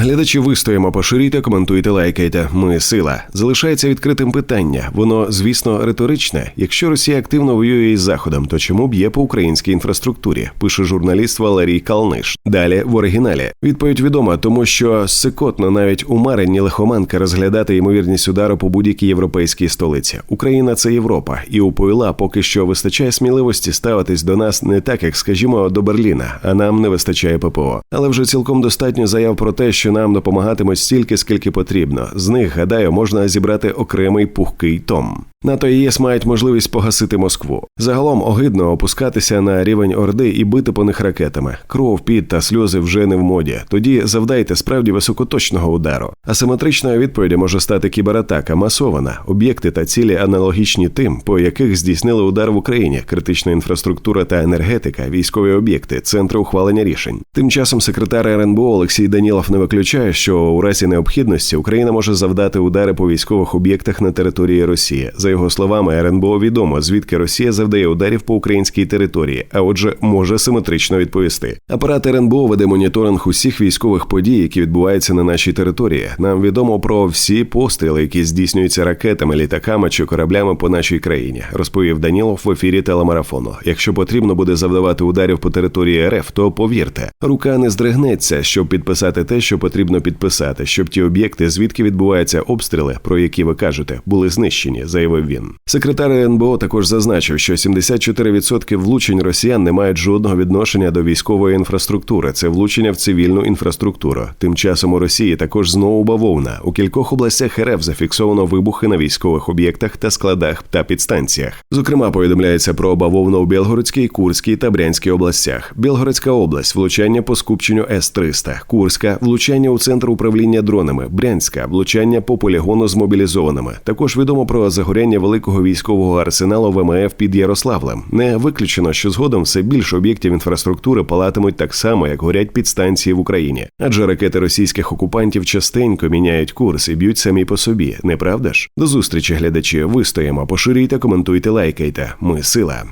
Глядачі вистоїмо, поширюйте, коментуйте, лайкайте. Ми сила. Залишається відкритим питання. Воно, звісно, риторичне. Якщо Росія активно воює із Заходом, то чому б'є по українській інфраструктурі? Пише журналіст Валерій Калниш. Далі в оригіналі. Відповідь відома, тому що сикотно навіть у Марині лихоманка розглядати ймовірність удару по будь-якій європейській столиці. Україна це Європа, і у ПОІЛА поки що вистачає сміливості ставитись до нас не так, як скажімо, до Берліна, а нам не вистачає ППО. Але вже цілком достатньо заяв про те, що нам допомагатимуть стільки, скільки потрібно. З них, гадаю, можна зібрати окремий пухкий том. НАТО і ЄС мають можливість погасити Москву. Загалом огидно опускатися на рівень Орди і бити по них ракетами. Кров, піт та сльози вже не в моді. Тоді завдайте справді високоточного удару. Асиметричною відповіддю може стати кібератака, масована, об'єкти та цілі аналогічні тим, по яких здійснили удар в Україні, критична інфраструктура та енергетика, військові об'єкти, центри ухвалення рішень. Тим часом секретар РНБО Олексій Данілов не виключає, що у разі необхідності Україна може завдати удари по військових об'єктах на території Росії. За його словами, РНБО відомо, звідки Росія завдає ударів по українській території, а отже, може симетрично відповісти. Апарат РНБО веде моніторинг усіх військових подій, які відбуваються на нашій території. Нам відомо про всі постріли, які здійснюються ракетами, літаками чи кораблями по нашій країні, розповів Данілов в ефірі телемарафону. Якщо потрібно буде завдавати ударів по території РФ, то повірте, рука не здригнеться, щоб підписати те, що потрібно підписати, щоб ті об'єкти, звідки відбуваються обстріли, про які ви кажете, були знищені, заявив він. Секретар НБО також зазначив, що 74% влучень росіян не мають жодного відношення до військової інфраструктури. Це влучення в цивільну інфраструктуру. Тим часом у Росії також знову бавовна. У кількох областях РФ зафіксовано вибухи на військових об'єктах та складах та підстанціях. Зокрема, повідомляється про бавовну у Білгородській, Курській та Брянській областях. Білгородська область влучання по скупченню С-300, Курська влучання у центр управління дронами, Брянська влучання по полігону з мобілізованими. Також відомо про загоряння великого військового арсеналу ВМФ під Ярославлем. Не виключено, що згодом все більше об'єктів інфраструктури палатимуть так само, як горять підстанції в Україні, адже ракети російських окупантів частенько міняють курс і б'ють самі по собі, не правда ж? До зустрічі, глядачі. Вистоїмо, поширюйте, коментуйте, лайкайте. Ми сила.